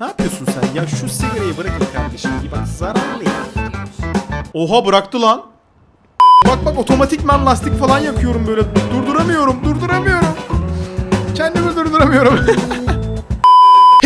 Ne yapıyorsun sen? Ya şu sigarayı bırakın kardeşim. Bak zararlı ya. Oha bıraktı lan. Bak bak otomatikman lastik falan yakıyorum böyle. Durduramıyorum, durduramıyorum. Kendimi durduramıyorum.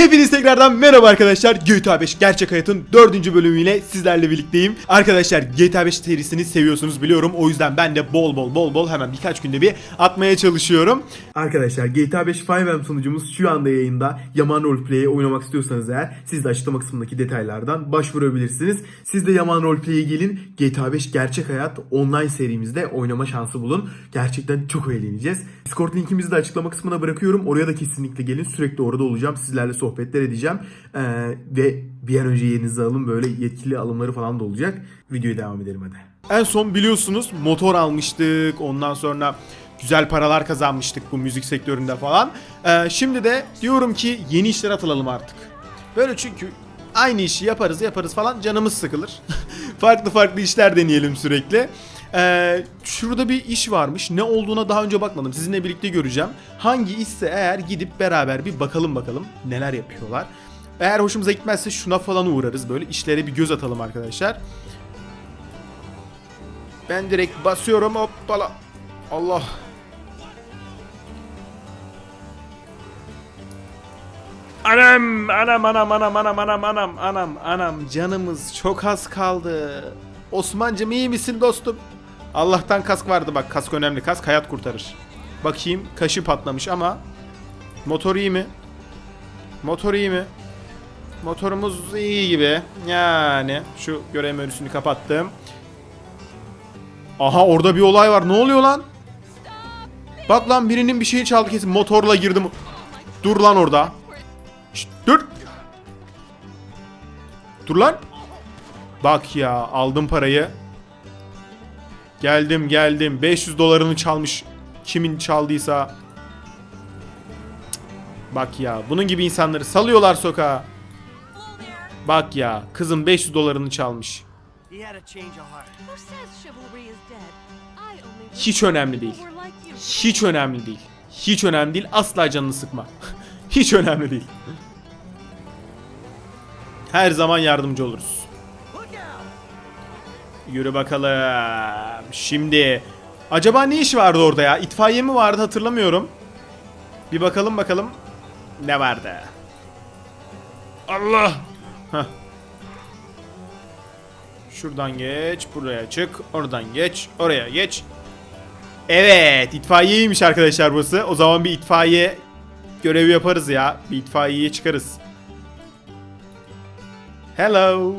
Hepiniz tekrardan merhaba arkadaşlar. GTA 5 Gerçek Hayat'ın 4. bölümüyle sizlerle birlikteyim. Arkadaşlar GTA 5 serisini seviyorsunuz biliyorum. O yüzden ben de bol bol bol bol hemen birkaç günde bir atmaya çalışıyorum. Arkadaşlar GTA 5 5M sunucumuz şu anda yayında. Yaman Roleplay'i oynamak istiyorsanız eğer siz de açıklama kısmındaki detaylardan başvurabilirsiniz. Siz de Yaman Roleplay'e gelin. GTA 5 Gerçek Hayat online serimizde oynama şansı bulun. Gerçekten çok eğleneceğiz. Discord linkimizi de açıklama kısmına bırakıyorum. Oraya da kesinlikle gelin. Sürekli orada olacağım. Sizlerle sohbetler edeceğim. Ee, ve bir an önce yerinizi alın. Böyle yetkili alımları falan da olacak. Videoya devam edelim hadi. En son biliyorsunuz motor almıştık. Ondan sonra güzel paralar kazanmıştık bu müzik sektöründe falan. Ee, şimdi de diyorum ki yeni işler atılalım artık. Böyle çünkü aynı işi yaparız yaparız falan canımız sıkılır. farklı farklı işler deneyelim sürekli. Ee, şurada bir iş varmış. Ne olduğuna daha önce bakmadım. Sizinle birlikte göreceğim. Hangi işse eğer gidip beraber bir bakalım bakalım neler yapıyorlar. Eğer hoşumuza gitmezse şuna falan uğrarız. Böyle işlere bir göz atalım arkadaşlar. Ben direkt basıyorum hoppala. Allah. Anam, anam, anam, anam, anam, anam, anam, anam, anam. Canımız çok az kaldı. Osman'cım iyi misin dostum? Allah'tan kask vardı bak. Kask önemli. Kask hayat kurtarır. Bakayım kaşı patlamış ama motor iyi mi? Motor iyi mi? Motorumuz iyi gibi. Yani şu görev menüsünü kapattım. Aha orada bir olay var. Ne oluyor lan? Bak lan birinin bir şeyi çaldı kesin. Motorla girdim. Dur lan orada. Şşt, dur. Dur lan. Bak ya aldım parayı. Geldim geldim. 500 dolarını çalmış. Kimin çaldıysa. Bak ya bunun gibi insanları salıyorlar sokağa. Bak ya kızın 500 dolarını çalmış. Hiç önemli değil. Hiç önemli değil. Hiç önemli değil. Asla canını sıkma. Hiç önemli değil. Her zaman yardımcı oluruz. Yürü bakalım. Şimdi acaba ne iş vardı orada ya? İtfaiye mi vardı hatırlamıyorum. Bir bakalım bakalım ne vardı. Allah. Heh. Şuradan geç, buraya çık, oradan geç, oraya geç. Evet, itfaiyeymiş arkadaşlar burası. O zaman bir itfaiye görevi yaparız ya. Bir itfaiyeye çıkarız. Hello.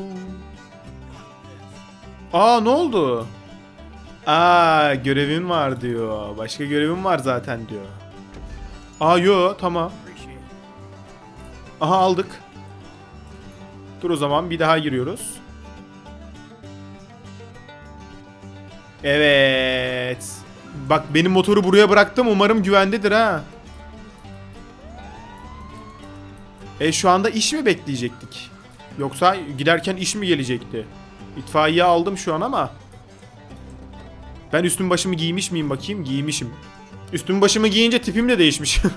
Aa ne oldu? Aa görevim var diyor. Başka görevim var zaten diyor. Aa yo tamam. Aha aldık. Dur o zaman bir daha giriyoruz. Evet. Bak benim motoru buraya bıraktım. Umarım güvendedir ha. E şu anda iş mi bekleyecektik? Yoksa giderken iş mi gelecekti? İtfaiye aldım şu an ama. Ben üstüm başımı giymiş miyim bakayım? Giymişim. Üstüm başımı giyince tipim de değişmiş.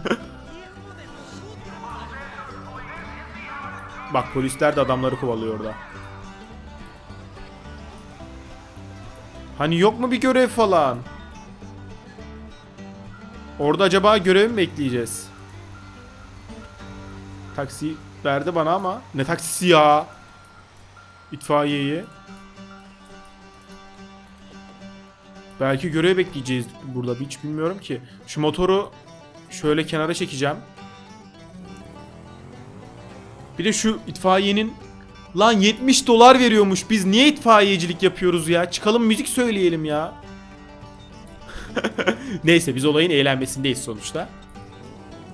Bak polisler de adamları kovalıyor orada. Hani yok mu bir görev falan? Orada acaba görev mi bekleyeceğiz? Taksi verdi bana ama. Ne taksisi ya? İtfaiyeyi. Belki görev bekleyeceğiz burada. Hiç bilmiyorum ki. Şu motoru şöyle kenara çekeceğim. Bir de şu itfaiyenin lan 70 dolar veriyormuş. Biz niye itfaiyecilik yapıyoruz ya? Çıkalım müzik söyleyelim ya. Neyse biz olayın eğlenmesindeyiz sonuçta.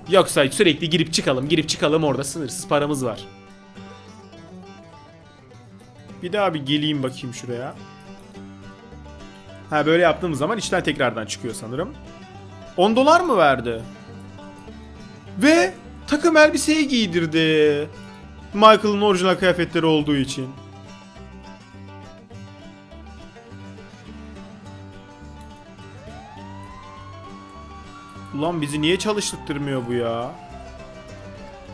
Yoksa sürekli girip çıkalım, girip çıkalım orada sınırsız paramız var. Bir daha bir geleyim bakayım şuraya. Ha böyle yaptığımız zaman içten tekrardan çıkıyor sanırım. 10 dolar mı verdi? Ve takım elbiseyi giydirdi. Michael'ın orijinal kıyafetleri olduğu için. Ulan bizi niye çalıştırmıyor bu ya?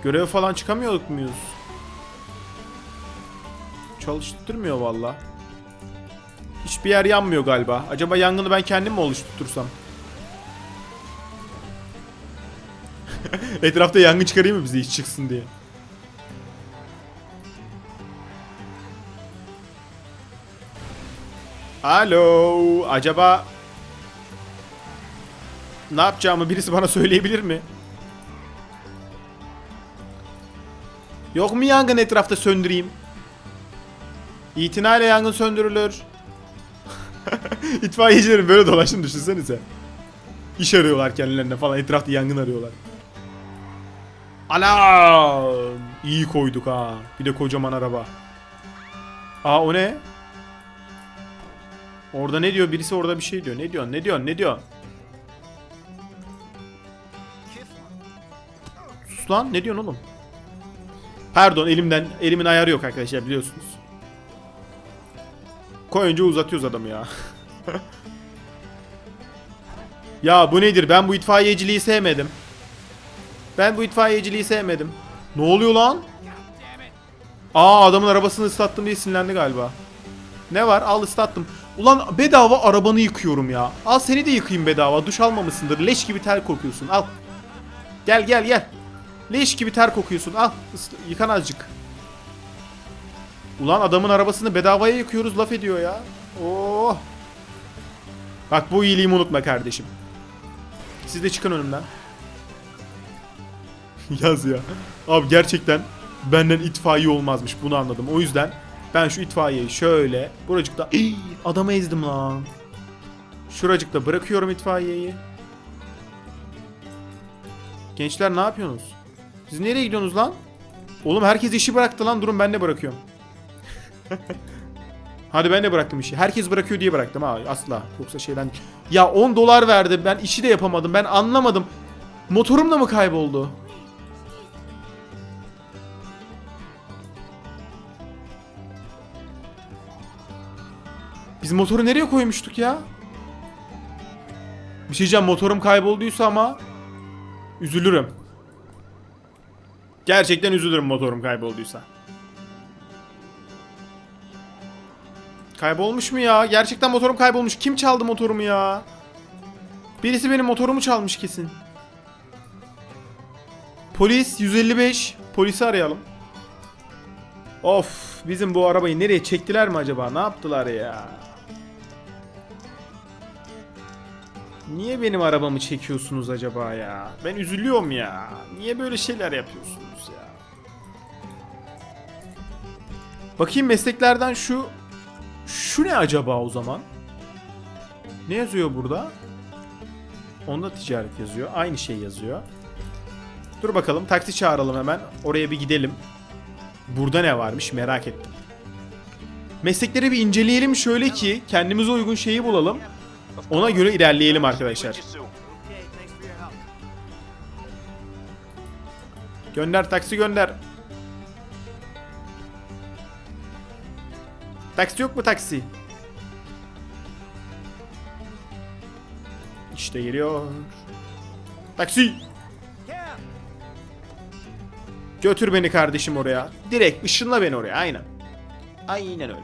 Görev falan çıkamıyorduk muyuz? çalıştırmıyor valla. Hiçbir yer yanmıyor galiba. Acaba yangını ben kendim mi oluşturursam? Etrafta yangın çıkarayım mı bize hiç çıksın diye. Alo, acaba ne yapacağımı birisi bana söyleyebilir mi? Yok mu yangın etrafta söndüreyim? İtinayla yangın söndürülür. İtfaiyecilerin böyle dolaştığını düşünsenize. İş arıyorlar kendilerine falan etrafta yangın arıyorlar. Alarm! İyi koyduk ha. Bir de kocaman araba. Aa o ne? Orada ne diyor? Birisi orada bir şey diyor. Ne diyor? Ne diyor? Ne diyor? Sus lan. Ne diyorsun oğlum? Pardon elimden elimin ayarı yok arkadaşlar biliyorsunuz. Koyunca uzatıyoruz adamı ya. ya bu nedir? Ben bu itfaiyeciliği sevmedim. Ben bu itfaiyeciliği sevmedim. Ne oluyor lan? Aa adamın arabasını ıslattım diye sinirlendi galiba. Ne var? Al ıslattım. Ulan bedava arabanı yıkıyorum ya. Al seni de yıkayayım bedava. Duş almamışsındır. Leş gibi ter kokuyorsun. Al. Gel gel gel. Leş gibi ter kokuyorsun. Al. ısla- yıkan azıcık. Ulan adamın arabasını bedavaya yıkıyoruz laf ediyor ya. Oh. Bak bu iyiliğimi unutma kardeşim. Siz de çıkın önümden. Yaz ya. Abi gerçekten benden itfaiye olmazmış bunu anladım. O yüzden ben şu itfaiyeyi şöyle buracıkta adamı ezdim lan. Şuracıkta bırakıyorum itfaiyeyi. Gençler ne yapıyorsunuz? Siz nereye gidiyorsunuz lan? Oğlum herkes işi bıraktı lan. Durun ben de bırakıyorum. Hadi ben de bıraktım işi. Herkes bırakıyor diye bıraktım ha asla. Yoksa şeyden... Ya 10 dolar verdi. Ben işi de yapamadım. Ben anlamadım. Motorum da mı kayboldu? Biz motoru nereye koymuştuk ya? Bir şey diyeceğim motorum kaybolduysa ama üzülürüm. Gerçekten üzülürüm motorum kaybolduysa. Kaybolmuş mu ya? Gerçekten motorum kaybolmuş. Kim çaldı motorumu ya? Birisi benim motorumu çalmış kesin. Polis 155. Polisi arayalım. Of, bizim bu arabayı nereye çektiler mi acaba? Ne yaptılar ya? Niye benim arabamı çekiyorsunuz acaba ya? Ben üzülüyorum ya. Niye böyle şeyler yapıyorsunuz ya? Bakayım mesleklerden şu şu ne acaba o zaman? Ne yazıyor burada? Onda ticaret yazıyor. Aynı şey yazıyor. Dur bakalım taksi çağıralım hemen. Oraya bir gidelim. Burada ne varmış merak ettim. Meslekleri bir inceleyelim şöyle ki kendimize uygun şeyi bulalım. Ona göre ilerleyelim arkadaşlar. Gönder taksi gönder. Taksi yok mu taksi? İşte geliyor. Taksi. Götür beni kardeşim oraya. Direkt ışınla beni oraya aynen. Aynen öyle.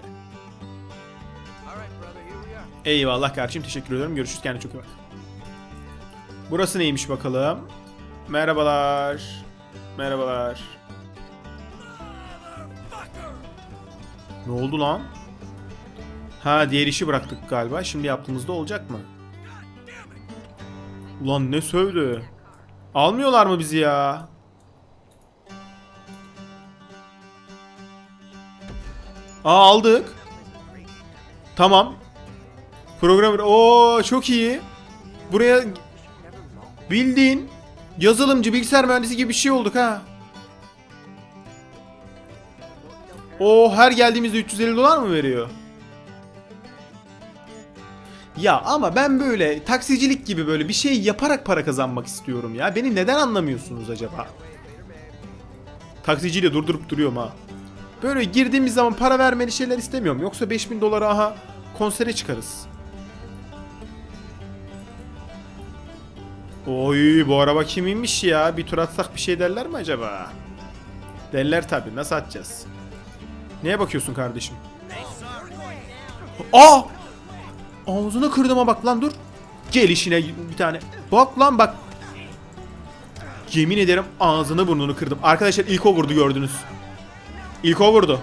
Eyvallah kardeşim teşekkür ederim. Görüşürüz kendine çok iyi bak. Burası neymiş bakalım. Merhabalar. Merhabalar. Ne oldu lan? Ha diğer işi bıraktık galiba. Şimdi yaptığımızda olacak mı? Ulan ne sövdü. Almıyorlar mı bizi ya? Aa aldık. Tamam. Programmer o çok iyi. Buraya bildiğin yazılımcı, bilgisayar mühendisi gibi bir şey olduk ha. O her geldiğimizde 350 dolar mı veriyor? Ya ama ben böyle taksicilik gibi böyle bir şey yaparak para kazanmak istiyorum ya. Beni neden anlamıyorsunuz acaba? Taksiciyle durdurup duruyorum ha. Böyle girdiğimiz zaman para vermeli şeyler istemiyorum. Yoksa 5000 dolara aha konsere çıkarız. Oy bu araba kiminmiş ya? Bir tur atsak bir şey derler mi acaba? Derler tabi. Nasıl atacağız? Neye bakıyorsun kardeşim? Aa! Ağzını kırdığıma bak lan dur. Gel işine bir tane. Bak lan bak. Yemin ederim ağzını burnunu kırdım. Arkadaşlar ilk o vurdu gördünüz. İlk o vurdu.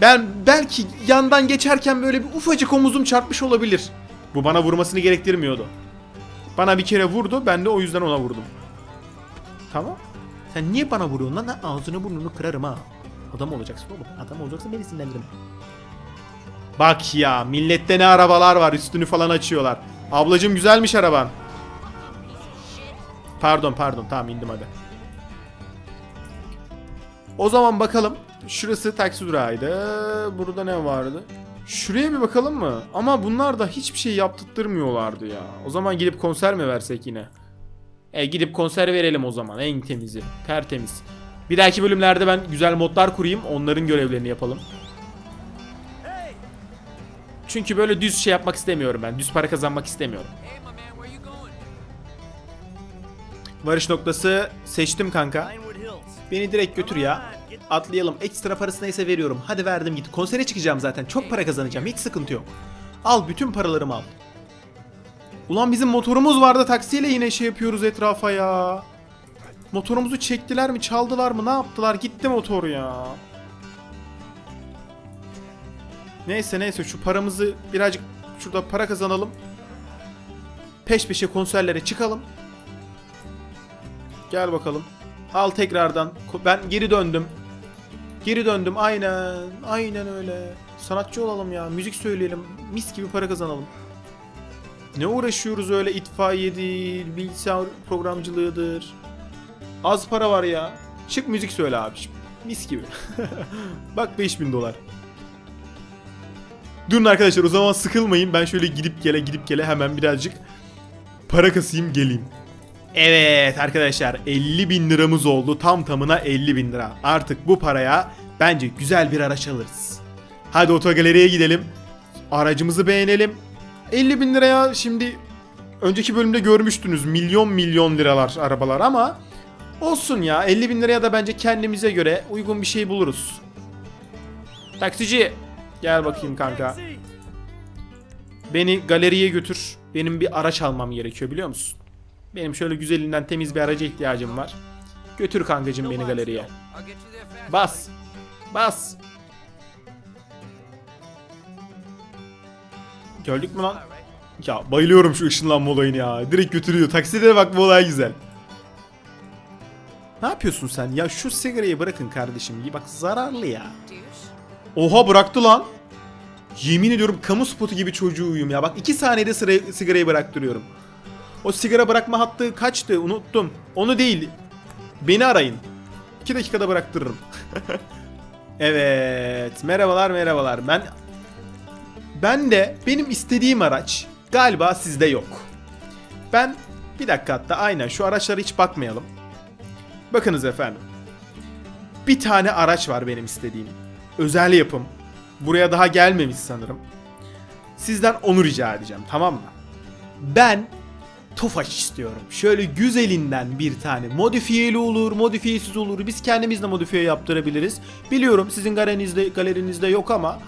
Ben belki yandan geçerken böyle bir ufacık omuzum çarpmış olabilir. Bu bana vurmasını gerektirmiyordu. Bana bir kere vurdu ben de o yüzden ona vurdum. Tamam. Sen niye bana vuruyorsun lan? Ağzını burnunu kırarım ha. Adam olacaksın oğlum. Adam olacaksın beni sinirlendirme. Bak ya millette ne arabalar var üstünü falan açıyorlar. Ablacım güzelmiş araban. Pardon pardon tamam indim hadi. O zaman bakalım. Şurası taksi durağıydı. Burada ne vardı? Şuraya bir bakalım mı? Ama bunlar da hiçbir şey yaptırtmıyorlardı ya. O zaman gidip konser mi versek yine? E gidip konser verelim o zaman en temizi. Tertemiz. Bir dahaki bölümlerde ben güzel modlar kurayım. Onların görevlerini yapalım. Çünkü böyle düz şey yapmak istemiyorum ben. Düz para kazanmak istemiyorum. Varış noktası seçtim kanka. Beni direkt götür ya. Atlayalım. Ekstra parası neyse veriyorum. Hadi verdim git. Konsere çıkacağım zaten. Çok para kazanacağım. Hiç sıkıntı yok. Al bütün paralarımı al. Ulan bizim motorumuz vardı. Taksiyle yine şey yapıyoruz etrafa ya. Motorumuzu çektiler mi? Çaldılar mı? Ne yaptılar? Gitti motor ya. Neyse neyse şu paramızı birazcık şurada para kazanalım. Peş peşe konserlere çıkalım. Gel bakalım. Al tekrardan. Ben geri döndüm. Geri döndüm. Aynen. Aynen öyle. Sanatçı olalım ya. Müzik söyleyelim. Mis gibi para kazanalım. Ne uğraşıyoruz öyle itfaiyedir, bilgisayar programcılığıdır. Az para var ya. Çık müzik söyle abiciğim. Mis gibi. Bak 5000 dolar. Durun arkadaşlar o zaman sıkılmayın. Ben şöyle gidip gele gidip gele hemen birazcık para kasayım geleyim. Evet arkadaşlar 50 bin liramız oldu. Tam tamına 50 bin lira. Artık bu paraya bence güzel bir araç alırız. Hadi otogaleriye gidelim. Aracımızı beğenelim. 50 bin liraya şimdi önceki bölümde görmüştünüz milyon milyon liralar arabalar ama olsun ya 50 bin liraya da bence kendimize göre uygun bir şey buluruz. Taksici gel bakayım kanka. Beni galeriye götür. Benim bir araç almam gerekiyor biliyor musun? Benim şöyle güzelinden temiz bir araca ihtiyacım var. Götür kankacım beni galeriye. Bas. Bas. Gördük mü lan? Ya bayılıyorum şu ışınlanma olayını ya. Direkt götürüyor. Takside de bak bu olay güzel. Ne yapıyorsun sen? Ya şu sigarayı bırakın kardeşim. Bak zararlı ya. Oha bıraktı lan. Yemin ediyorum kamu spotu gibi çocuğuyum ya. Bak iki saniyede sıra, sigarayı bıraktırıyorum. O sigara bırakma hattı kaçtı unuttum. Onu değil. Beni arayın. 2 dakikada bıraktırırım. evet. Merhabalar merhabalar. Ben ben de benim istediğim araç galiba sizde yok. Ben bir dakika hatta aynen şu araçlara hiç bakmayalım. Bakınız efendim. Bir tane araç var benim istediğim. Özel yapım. Buraya daha gelmemiş sanırım. Sizden onu rica edeceğim tamam mı? Ben Tofaş istiyorum. Şöyle güzelinden bir tane. Modifiyeli olur, modifiyesiz olur. Biz kendimiz de modifiye yaptırabiliriz. Biliyorum sizin galerinizde, galerinizde yok ama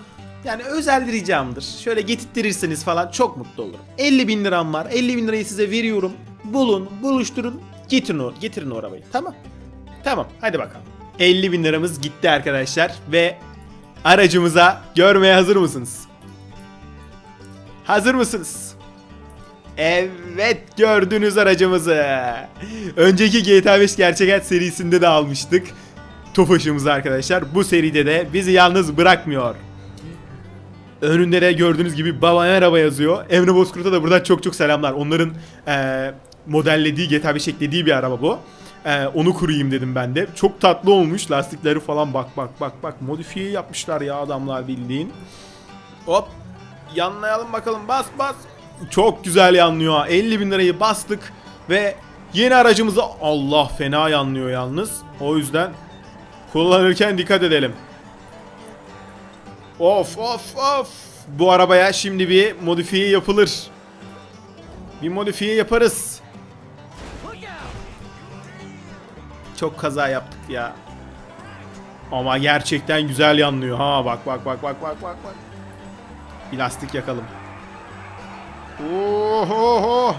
yani özel ricamdır. Şöyle getirtirseniz falan çok mutlu olurum. 50 bin liram var. 50 bin lirayı size veriyorum. Bulun, buluşturun. Getirin o, getirin o arabayı. Tamam. Tamam, hadi bakalım. 50 bin liramız gitti arkadaşlar ve aracımıza görmeye hazır mısınız? Hazır mısınız? Evet gördünüz aracımızı. Önceki GTA 5 gerçek hayat serisinde de almıştık. Tofaşımızı arkadaşlar. Bu seride de bizi yalnız bırakmıyor. Önünde de gördüğünüz gibi baba merhaba yazıyor. Emre Bozkurt'a da buradan çok çok selamlar. Onların eee, modellediği GTA 5 eklediği bir araba bu. Eee, onu kurayım dedim ben de. Çok tatlı olmuş. Lastikleri falan bak bak bak bak. Modifiye yapmışlar ya adamlar bildiğin. Hop. Yanlayalım bakalım. Bas bas. Çok güzel yanlıyor. 50 bin lirayı bastık. Ve yeni aracımızı Allah fena yanlıyor yalnız. O yüzden kullanırken dikkat edelim. Of of of. Bu arabaya şimdi bir modifiye yapılır. Bir modifiye yaparız. Çok kaza yaptık ya. Ama gerçekten güzel yanlıyor. Ha bak bak bak bak bak bak bak. Bir lastik yakalım. Oho.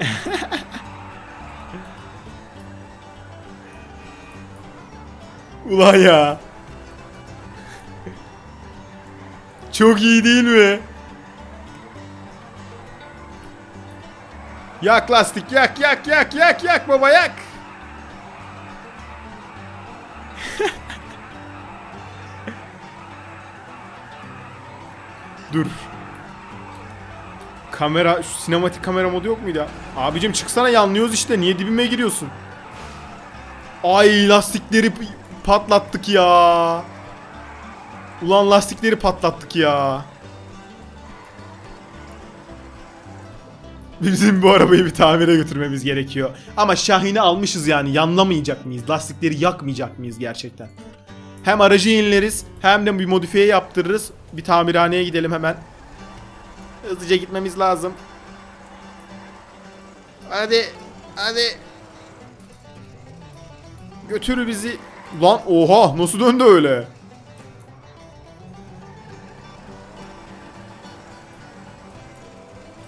Ulan ya. Çok iyi değil mi? Yak lastik yak yak yak yak yak baba yak. Dur. Kamera, şu sinematik kamera modu yok muydu ya? Abicim çıksana yanlıyoruz işte. Niye dibime giriyorsun? Ay lastikleri patlattık ya. Ulan lastikleri patlattık ya. Bizim bu arabayı bir tamire götürmemiz gerekiyor. Ama Şahin'i almışız yani. Yanlamayacak mıyız? Lastikleri yakmayacak mıyız gerçekten? Hem aracı yenileriz hem de bir modifiye yaptırırız. Bir tamirhaneye gidelim hemen. Hızlıca gitmemiz lazım. Hadi. Hadi. Götür bizi. Lan oha nasıl döndü öyle?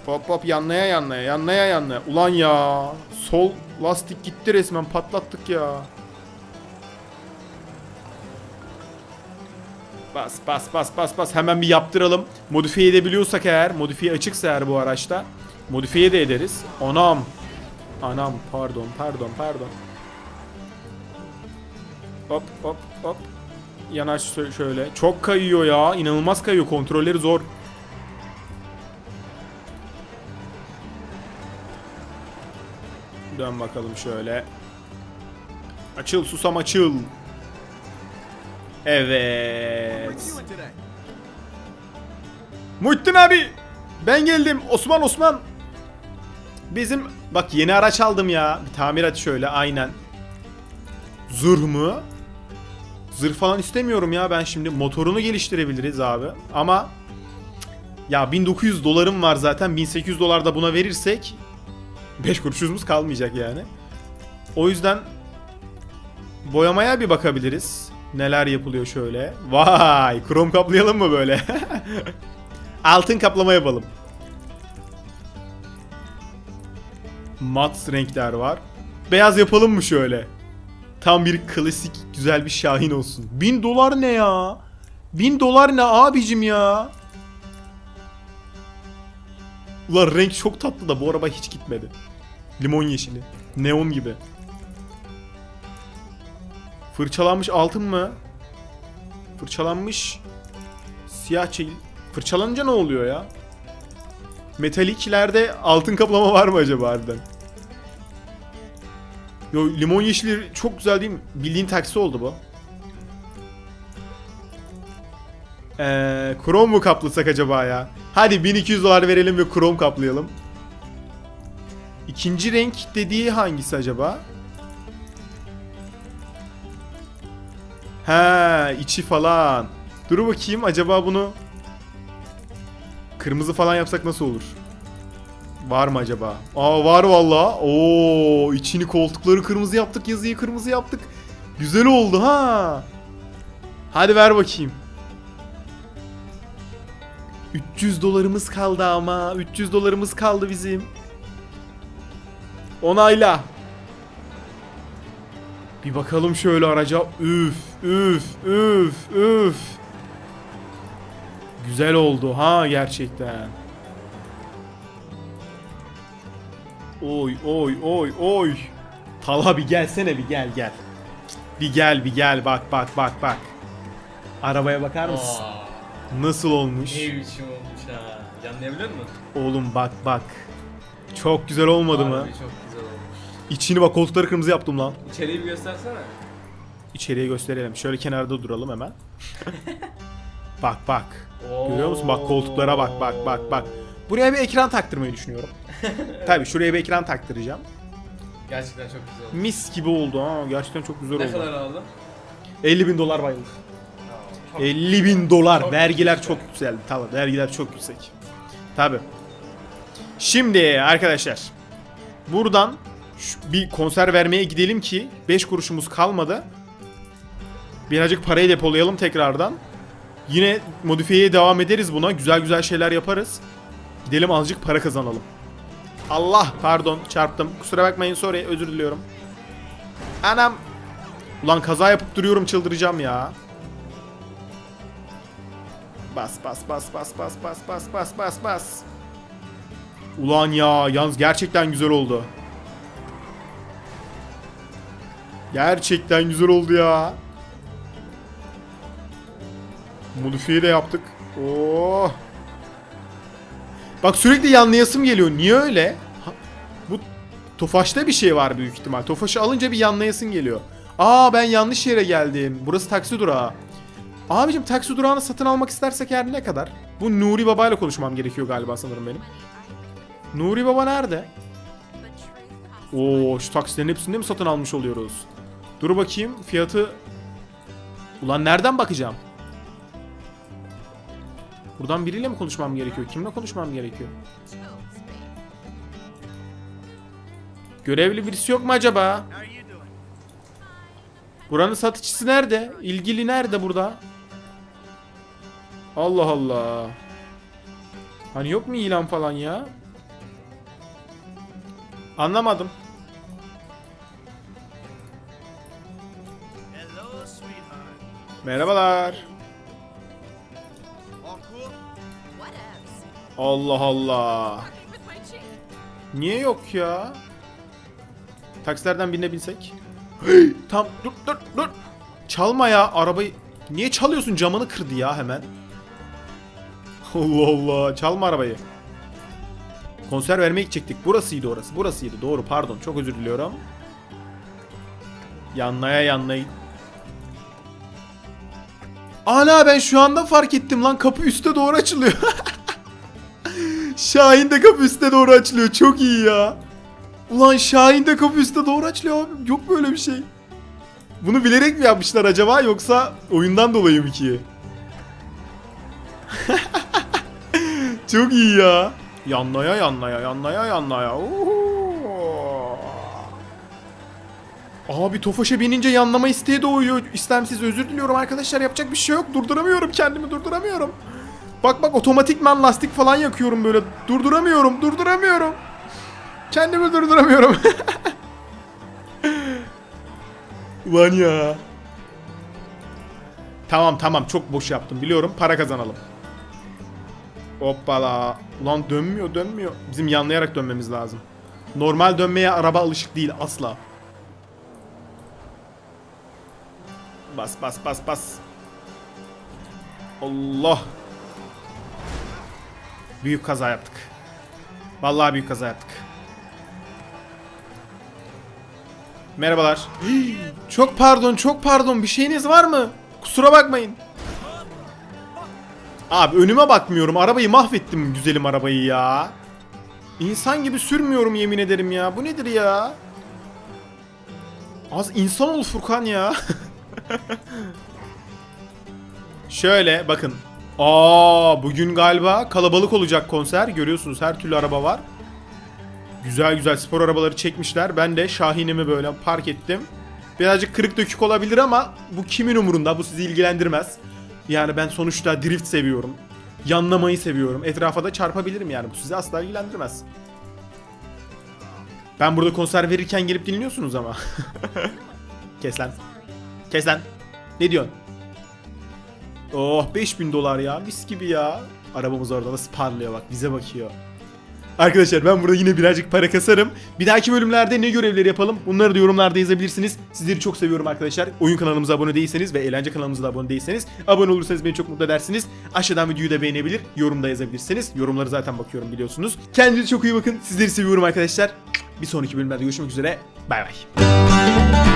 Hop hop yanlaya yanlaya yanlaya yanlaya. Ulan ya. Sol lastik gitti resmen patlattık ya. Bas bas bas bas bas hemen bir yaptıralım. Modifiye edebiliyorsak eğer, modifiye açıksa eğer bu araçta modifiye de ederiz. Anam. Anam pardon pardon pardon. Hop hop hop. Yanaş şö- şöyle. Çok kayıyor ya. inanılmaz kayıyor. Kontrolleri zor. Dön bakalım şöyle. Açıl susam açıl. Evet. Muhittin abi. Ben geldim. Osman Osman. Bizim bak yeni araç aldım ya. Bir tamir et şöyle aynen. Zırh mı? Zırh falan istemiyorum ya ben şimdi motorunu geliştirebiliriz abi. Ama ya 1900 dolarım var zaten 1800 dolar da buna verirsek 5 kuruşumuz kalmayacak yani. O yüzden boyamaya bir bakabiliriz. Neler yapılıyor şöyle. Vay, krom kaplayalım mı böyle? Altın kaplama yapalım. Mat renkler var. Beyaz yapalım mı şöyle? Tam bir klasik güzel bir Şahin olsun. 1000 dolar ne ya? 1000 dolar ne abicim ya? Ulan renk çok tatlı da bu araba hiç gitmedi. Limon yeşili. Neon gibi. Fırçalanmış altın mı? Fırçalanmış siyah çekil. Fırçalanınca ne oluyor ya? Metaliklerde altın kaplama var mı acaba harbiden? Yo limon yeşili çok güzel değil mi? Bildiğin taksi oldu bu. Eee krom mu kaplasak acaba ya? Hadi 1200 dolar verelim ve krom kaplayalım. İkinci renk dediği hangisi acaba? Ha, içi falan. Dur bakayım acaba bunu kırmızı falan yapsak nasıl olur? Var mı acaba? Aa var valla. Oo, içini koltukları kırmızı yaptık, yazıyı kırmızı yaptık. Güzel oldu ha. Hadi ver bakayım. 300 dolarımız kaldı ama. 300 dolarımız kaldı bizim. Onayla. Bir bakalım şöyle araca. Üf, üf, üf, üf. Güzel oldu ha gerçekten. Oy oy oy oy. Talha bir gelsene bir gel gel. Bir gel bir gel bak bak bak bak. Arabaya bakar mısın? Aa, Nasıl olmuş? ne biçim olmuş ha. Yanlayabilir mi? Oğlum bak bak. Çok güzel olmadı mı? Harbi çok güzel olmuş. İçini bak koltukları kırmızı yaptım lan. İçeriği bir göstersene. İçeriye gösterelim. Şöyle kenarda duralım hemen. bak bak. Oo. Görüyor musun? Bak koltuklara bak bak bak bak. Buraya bir ekran taktırmayı düşünüyorum. Tabii şuraya bir ekran taktıracağım. Gerçekten çok güzel olmuş. Mis gibi oldu ha. Gerçekten çok güzel Ne oldu. kadar aldın? 50 bin dolar bayılır. Çok 50 bin dolar. Vergiler çok güzel. Tabii vergiler çok yüksek. Tabii. Şimdi arkadaşlar. Buradan bir konser vermeye gidelim ki 5 kuruşumuz kalmadı. Birazcık parayı depolayalım tekrardan. Yine modifiyeye devam ederiz buna. Güzel güzel şeyler yaparız. Gidelim azıcık para kazanalım. Allah pardon çarptım. Kusura bakmayın sorry özür diliyorum. Anam. Ulan kaza yapıp duruyorum çıldıracağım ya. Bas bas bas bas bas bas bas bas bas bas. Ulan ya yalnız gerçekten güzel oldu. Gerçekten güzel oldu ya. Modifiye de yaptık. Oo. Bak sürekli yanlayasım geliyor. Niye öyle? Ha, bu Tofaş'ta bir şey var büyük ihtimal. Tofaş'ı alınca bir yanlayasın geliyor. Aa ben yanlış yere geldim. Burası taksi durağı. Abicim taksi durağını satın almak istersek eğer ne kadar? Bu Nuri Baba ile konuşmam gerekiyor galiba sanırım benim. Nuri Baba nerede? Oo şu taksilerin hepsini de mi satın almış oluyoruz? Dur bakayım fiyatı... Ulan nereden bakacağım? Buradan biriyle mi konuşmam gerekiyor? Kimle konuşmam gerekiyor? Görevli birisi yok mu acaba? Buranın satıcısı nerede? İlgili nerede burada? Allah Allah. Hani yok mu ilan falan ya? Anlamadım. Hello. Merhabalar. Allah Allah. Niye yok ya? Taksilerden birine binsek. Hey, tam dur dur dur. Çalma ya arabayı. Niye çalıyorsun? Camını kırdı ya hemen. Allah Allah. Çalma arabayı. Konser vermeye gidecektik. Burasıydı orası. Burasıydı. Doğru pardon. Çok özür diliyorum. Yanlaya yanlaya. Ana ben şu anda fark ettim lan. Kapı üste doğru açılıyor. Şahin de kapı üste doğru açılıyor. Çok iyi ya. Ulan Şahin de kapı üste doğru açılıyor abi. Yok böyle bir şey. Bunu bilerek mi yapmışlar acaba yoksa oyundan dolayı mı ki? Çok iyi ya. Yanlaya yanlaya yanlaya yanlaya. Oo. Abi Tofaş'a binince yanlama isteği doğuyor. İstemsiz özür diliyorum arkadaşlar yapacak bir şey yok. Durduramıyorum kendimi durduramıyorum. Bak bak otomatikman lastik falan yakıyorum böyle. Durduramıyorum durduramıyorum. Kendimi durduramıyorum. Ulan ya. Tamam tamam çok boş yaptım biliyorum para kazanalım. Hoppala. Ulan dönmüyor dönmüyor. Bizim yanlayarak dönmemiz lazım. Normal dönmeye araba alışık değil asla. Bas bas bas bas. Allah. Büyük kaza yaptık. Vallahi büyük kaza yaptık. Merhabalar. Çok pardon, çok pardon. Bir şeyiniz var mı? Kusura bakmayın. Abi önüme bakmıyorum. Arabayı mahvettim güzelim arabayı ya. İnsan gibi sürmüyorum yemin ederim ya. Bu nedir ya? Az insan ol Furkan ya. Şöyle bakın. Aa bugün galiba kalabalık olacak konser. Görüyorsunuz her türlü araba var. Güzel güzel spor arabaları çekmişler. Ben de Şahin'imi böyle park ettim. Birazcık kırık dökük olabilir ama bu kimin umurunda? Bu sizi ilgilendirmez. Yani ben sonuçta drift seviyorum. Yanlamayı seviyorum. Etrafa da çarpabilirim yani. Bu sizi asla ilgilendirmez. Ben burada konser verirken gelip dinliyorsunuz ama. Kes lan. Kes lan. Ne diyorsun? Oh 5000 dolar ya mis gibi ya. Arabamız orada nasıl parlıyor bak bize bakıyor. Arkadaşlar ben burada yine birazcık para kasarım. Bir dahaki bölümlerde ne görevleri yapalım? Bunları da yorumlarda yazabilirsiniz. Sizleri çok seviyorum arkadaşlar. Oyun kanalımıza abone değilseniz ve eğlence kanalımıza da abone değilseniz abone olursanız beni çok mutlu edersiniz. Aşağıdan videoyu da beğenebilir, yorumda yazabilirsiniz. Yorumları zaten bakıyorum biliyorsunuz. Kendinize çok iyi bakın. Sizleri seviyorum arkadaşlar. Bir sonraki bölümlerde görüşmek üzere. Bay bay.